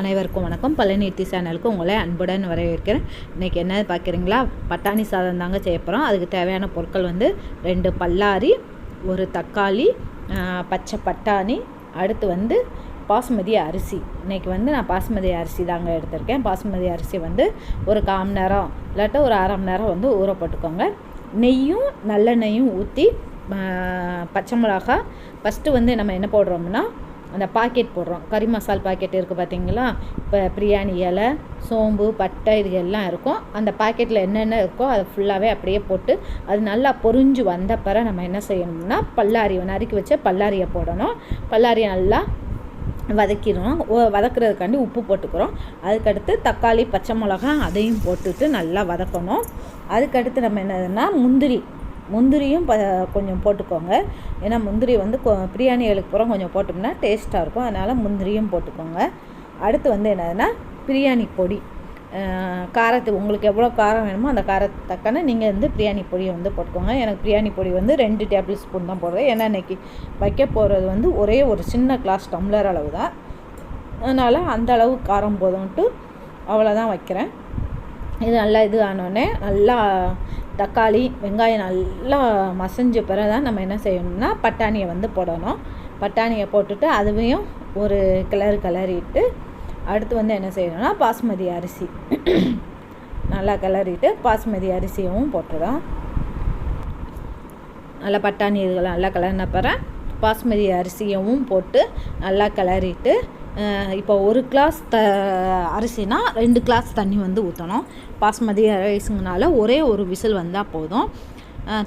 அனைவருக்கும் வணக்கம். பழனித்தி சேனலுக்கு உங்களை அன்புடன் வரவேற்கிறேன். இன்றைக்கி என்ன பார்க்குறீங்களா? பட்டாணி சாதம் தாங்க செய்ய போகிறோம் அதுக்கு தேவையான பொருட்கள் வந்து ரெண்டு பல்லாரி ஒரு தக்காளி பச்சை பட்டாணி அடுத்து வந்து பாசுமதி அரிசி. இன்றைக்கி வந்து நான் பாசுமதி அரிசி தாங்க எடுத்திருக்கேன். பாசுமதி அரிசி வந்து ஒரு கால் மணி நேரம் இல்லாட்டா ஒரு அரை மணி நேரம் வந்து ஊற போட்டுக்கோங்க. நெய்யும் நல்லெண்ணெயும் ஊற்றி பச்சை மிளகா ஃபஸ்ட்டு வந்து நம்ம என்ன போடுறோம்னா அந்த பாக்கெட் போடுறோம். கறி மசால் பாக்கெட் இருக்குது பார்த்தீங்களா இப்போ பிரியாணி இலை சோம்பு பட்டை இது எல்லாம் இருக்கும். அந்த பாக்கெட்டில் என்னென்ன இருக்கோ அதை ஃபுல்லாகவே அப்படியே போட்டு அது நல்லா பொரிஞ்சு வந்த பிறகு நம்ம என்ன செய்யணும்னா பல்லாரி நறுக்கி வச்ச பல்லாரியை போடணும். பல்லாரியை நல்லா வதக்கிடணும் வதக்குறதுக்காண்டி உப்பு போட்டுக்கிறோம். அதுக்கடுத்து தக்காளி பச்சை மிளகா அதையும் போட்டுட்டு நல்லா வதக்கணும். அதுக்கடுத்து நம்ம என்னதுன்னா முந்திரி. முந்திரியும் ப கொஞ்சம் போட்டுக்கோங்க. ஏன்னா முந்திரி வந்து கொ பிரியாணிகளுக்கு பூரா கொஞ்சம் போட்டோம்னா டேஸ்ட்டாக இருக்கும். அதனால் முந்திரியும் போட்டுக்கோங்க. அடுத்து வந்து என்னதுன்னா பிரியாணி பொடி. காரத்து உங்களுக்கு எவ்வளோ காரம் வேணுமோ அந்த காரத்து தக்கன நீங்கள் வந்து பிரியாணி பொடியை வந்து போட்டுக்கோங்க. எனக்கு பிரியாணி பொடி வந்து ரெண்டு டேபிள் ஸ்பூன் தான் போடுறேன். ஏன்னா இன்றைக்கி வைக்க போகிறது வந்து ஒரே ஒரு சின்ன கிளாஸ் டம்ளர் அளவு தான். அதனால் அந்த அளவு காரம் போதும்ட்டு அவ்வளோதான் வைக்கிறேன். இது நல்லா இது ஆனோடனே நல்லா தக்காளி வெங்காயம் நல்லா மசஞ்ச பிறகு தான் நம்ம என்ன செய்யணும்னா பட்டாணியை வந்து போடணும். பட்டாணியை போட்டுட்டு அதுவையும் ஒரு கிளறு கிளறிட்டு அடுத்து வந்து என்ன செய்யணும்னா பாஸ்மதி அரிசி. நல்லா கிளறிட்டு பாஸ்மதி அரிசியவும் போட்டுடும் நல்லா பட்டாணி இதுகளை நல்லா கிளறின பிறகு பாஸ்மதி அரிசியவும் போட்டு நல்லா கிளறிட்டு இப்போ ஒரு கிளாஸ் த அரிசினா ரெண்டு கிளாஸ் தண்ணி வந்து ஊற்றணும் பாஸ்மதி ரைஸுங்கனால ஒரே ஒரு விசில் வந்தால் போதும்.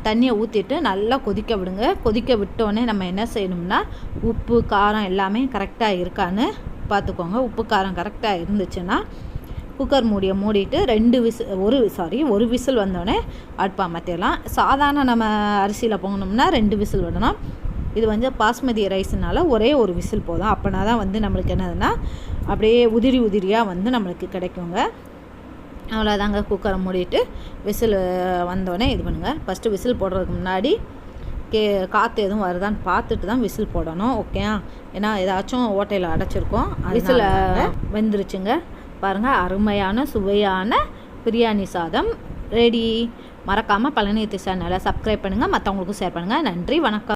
தண்ணியை ஊற்றிட்டு நல்லா கொதிக்க விடுங்க. கொதிக்க விட்டோடனே நம்ம என்ன செய்யணும்னா உப்பு காரம் எல்லாமே கரெக்டாக இருக்கான்னு பார்த்துக்கோங்க உப்பு காரம் கரெக்டாக இருந்துச்சுன்னா குக்கர் மூடியை மூடிட்டு ரெண்டு விசில் ஒரு சாரி ஒரு விசில் வந்தோடனே அடுப்பாக மாற்றிடலாம் சாதாரண நம்ம அரிசியில் பொங்கணும்னா ரெண்டு விசில் விடணும். இது வந்து பாஸ்மதி ரைஸ்னால ஒரே ஒரு விசில் போதும். அப்போனா தான் வந்து நம்மளுக்கு என்னதுன்னா அப்படியே உதிரி உதிரியாக வந்து நம்மளுக்கு கிடைக்குங்க. அவ்வளோதாங்க குக்கரை மூடிட்டு விசில் வந்தோடனே இது பண்ணுங்கள் ஃபஸ்ட்டு விசில் போடுறதுக்கு முன்னாடி கே காற்று எதுவும் வருதான்னு பார்த்துட்டு தான் விசில் போடணும் ஓகே ஏன்னா ஏதாச்சும் ஓட்டையில் அடைச்சிருக்கோம் விசில் வெந்துருச்சுங்க. பாருங்கள் அருமையான சுவையான பிரியாணி சாதம் ரெடி மறக்காமல் பழனி சேனலை சப்ஸ்கிரைப் பண்ணுங்கள் மற்றவங்களுக்கும் ஷேர் பண்ணுங்கள் நன்றி வணக்கம்.